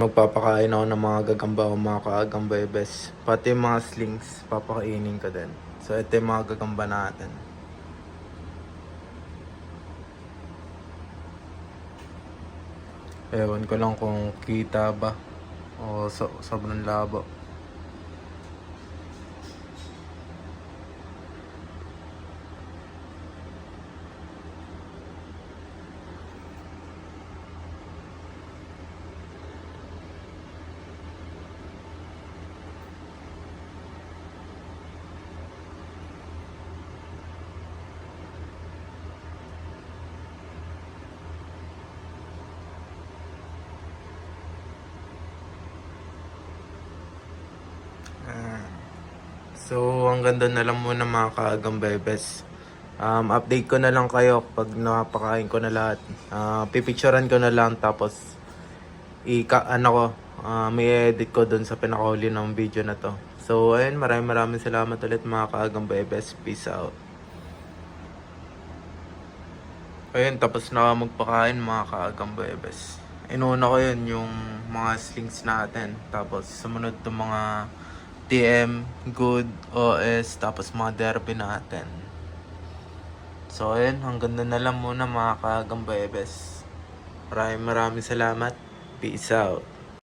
Magpapakain ako ng mga gagamba o mga kaagambebes. Pati yung mga slings, papakainin ko din. So ito yung mga gagamba natin. Ewan ko lang kung kita ba o so, sobrang labo. So, hanggang doon na lang muna mga kaagambebes. Um, update ko na lang kayo pag napakain ko na lahat. Ah, pipicturean ko na lang tapos ika ano ko, ah, may edit ko doon sa pinakahuli ng video na to. So, ayun, maraming maraming salamat ulit mga kaagambebes. Peace out. Ayun, tapos na magpakain mga kaagambebes. Inuna ko yun yung mga slings natin. Tapos sumunod to mga TM, Good, OS, tapos mga derby natin. So ayun, hanggang doon na lang muna mga kaagambebes. Maraming maraming salamat. Peace out.